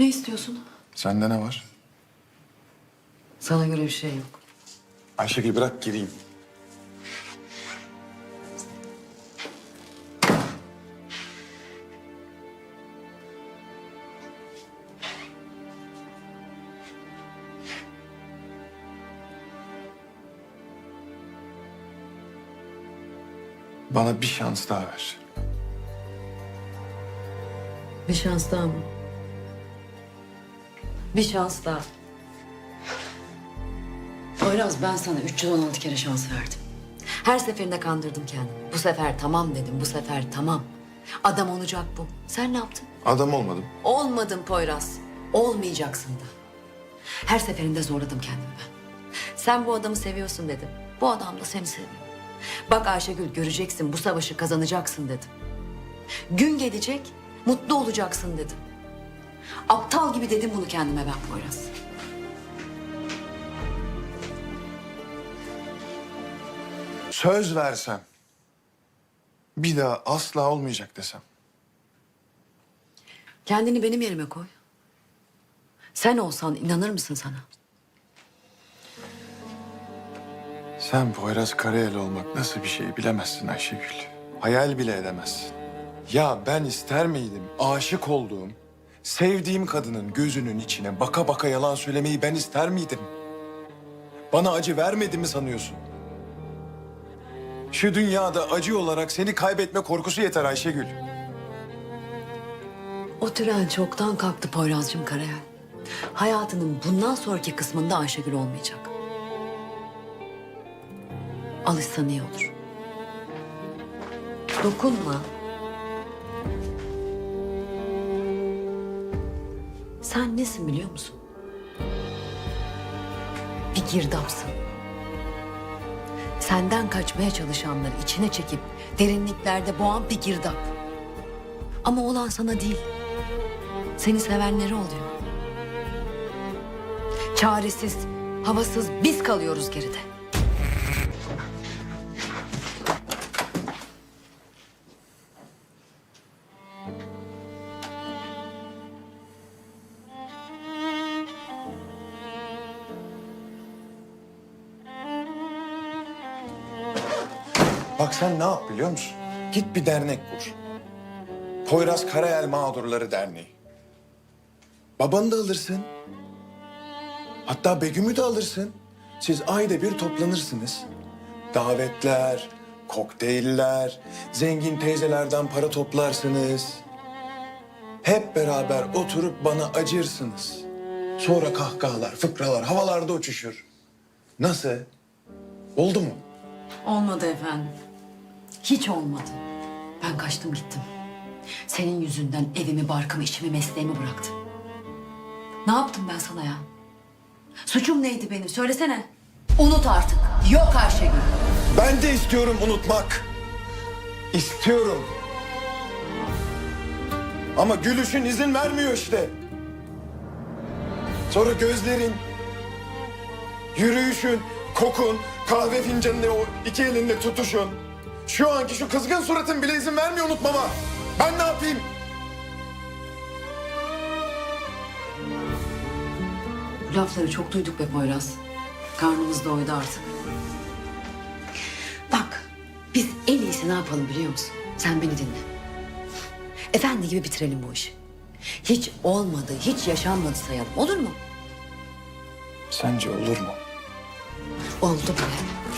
Ne istiyorsun? Sende ne var? Sana göre bir şey yok. Ayşegül bırak gireyim. Bana bir şans daha ver. Bir şans daha mı? Bir şans daha. Poyraz ben sana 316 kere şans verdim. Her seferinde kandırdım kendimi. Bu sefer tamam dedim, bu sefer tamam. Adam olacak bu. Sen ne yaptın? Adam olmadım. Olmadın Poyraz. Olmayacaksın da. Her seferinde zorladım kendimi ben. Sen bu adamı seviyorsun dedim. Bu adam da seni seviyor. Bak Ayşegül göreceksin bu savaşı kazanacaksın dedim. Gün gelecek mutlu olacaksın dedim. Aptal gibi dedim bunu kendime ben Poyraz. Söz versem. Bir daha asla olmayacak desem. Kendini benim yerime koy. Sen olsan inanır mısın sana? Sen Poyraz Karayel olmak nasıl bir şey bilemezsin Ayşegül. Hayal bile edemezsin. Ya ben ister miydim aşık olduğum, sevdiğim kadının gözünün içine baka baka yalan söylemeyi ben ister miydim? Bana acı vermedi mi sanıyorsun? Şu dünyada acı olarak seni kaybetme korkusu yeter Ayşegül. O tren çoktan kalktı Poyraz'cığım Karayel. Hayatının bundan sonraki kısmında Ayşegül olmayacak. Alışsan iyi olur. Dokunma. Sen nesin biliyor musun? Bir girdapsın. Senden kaçmaya çalışanları içine çekip derinliklerde boğan bir girdap. Ama olan sana değil. Seni sevenleri oluyor. Çaresiz, havasız biz kalıyoruz geride. Bak sen ne yap biliyor musun? Git bir dernek kur. Poyraz Karayel Mağdurları Derneği. Babanı da alırsın. Hatta Begüm'ü de alırsın. Siz ayda bir toplanırsınız. Davetler, kokteyller, zengin teyzelerden para toplarsınız. Hep beraber oturup bana acırsınız. Sonra kahkahalar, fıkralar havalarda uçuşur. Nasıl? Oldu mu? Olmadı efendim. Hiç olmadı. Ben kaçtım gittim. Senin yüzünden evimi, barkımı, işimi, mesleğimi bıraktım. Ne yaptım ben sana ya? Suçum neydi benim? Söylesene. Unut artık. Yok Ayşegül. Ben de istiyorum unutmak. İstiyorum. Ama gülüşün izin vermiyor işte. Sonra gözlerin, yürüyüşün, kokun, kahve fincanını o iki elinle tutuşun. Şu anki şu kızgın suratın bile izin vermiyor unutmama. Ben ne yapayım? Bu lafları çok duyduk be Poyraz. Karnımız doydu artık. Bak, biz en iyisi ne yapalım biliyor musun? Sen beni dinle. Efendi gibi bitirelim bu işi. Hiç olmadı, hiç yaşanmadı sayalım. Olur mu? Sence olur mu? Oldu bile.